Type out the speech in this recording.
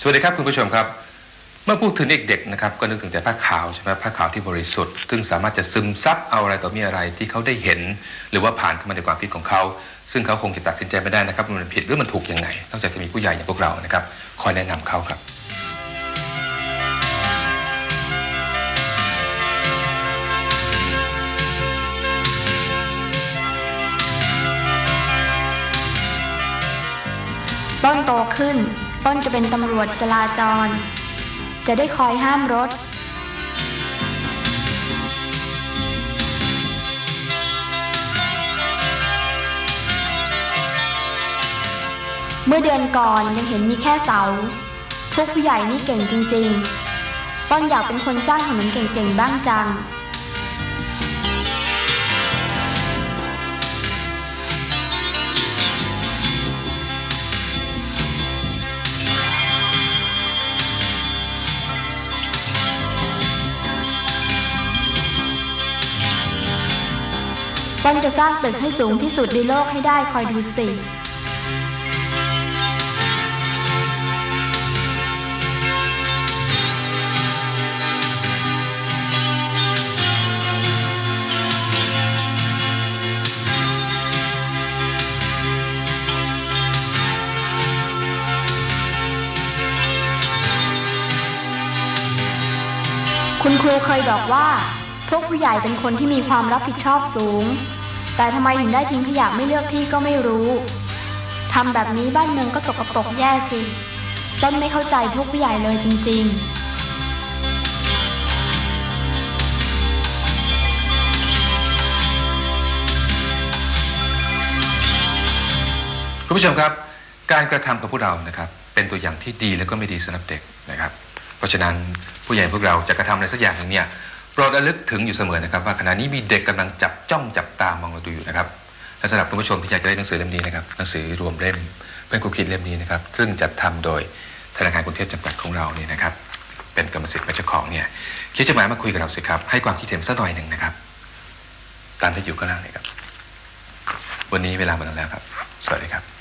สวัสดีครับคุณผู้ชมครับ เมื่อพูดถึงเด็กๆนะครับก็นึกถึงแต่ผ้าขาวใช่ไหมผ้าขาวที่บริสุทธิ์ ซึ่งสามารถจะซึมซับเอาอะไรต่อมีอะไรที่เขาได้เห็น หรือว่าผ่านเข้ามาในความคิดของเขา ซึ่งเขาคงจะตัดสินใจไม่ได้นะครับว่ามันผิดหรือมันถูกยังไงนอกจากจะมีผู้ใหญ่อย่างพวกเรานะครับคอยแนะนำเขาครับต้นโตขึ้น ต้นจะเป็นตำรวจจราจร จะได้คอยห้ามรถ เมื่อเดือนก่อนยังเห็นมีแค่เสา พวกผู้ใหญ่นี่เก่งจริง ๆ ต้นอยากเป็นคนสร้างถนนเก่งๆบ้างจัง ต้นจะสร้างตึกให้สูงที่สุดในโลกให้ได้คอยดูสิคุณครูเคยบอกว่า พวกผู้ใหญ่เป็นคนที่มีความรับผิดชอบสูง แต่ทำไมถึงได้ทิ้งขยะไม่เลือกที่ก็ไม่รู้ทำแบบนี้บ้านเมืองก็สกปรกแย่สิต้นไม่เข้าใจพวกผู้ใหญ่เลยจริง ๆคุณผู้ชมครับ การกระทำของพวกเรานะครับเป็นตัวอย่างที่ดีแล้วก็ไม่ดีสำหรับเด็กนะครับ เพราะฉะนั้นผู้ใหญ่พวกเราจะกระทำอะไรสักอย่างหนึ่งเนี่ย รดระลึกถึงอยู่เสมอนะครับ ว่าขณะนี้มีเด็กกำลังจับจ้องจับตามองเราดูอยู่นะครับและสำหรับคุณผู้ชมที่อยากจะได้หนังสือเล่มนี้นะครับหนังสือรวมเล่มเป็นคุกคิดเล่มนี้นะครับ ซึ่งจัดทำโดยธนาคารกรุงเทพจำกัดของเราเนี่ยนะครับ เป็นกรรมสิทธิ์เป็นเจ้าของเนี่ยเขียนจดหมายมาคุยกับเราสิครับให้ความคิดเห็นสักหน่อยหนึ่งนะครับ ตามที่อยู่ข้างล่างเลยครับ วันนี้เวลาหมดแล้วครับ สวัสดีครับ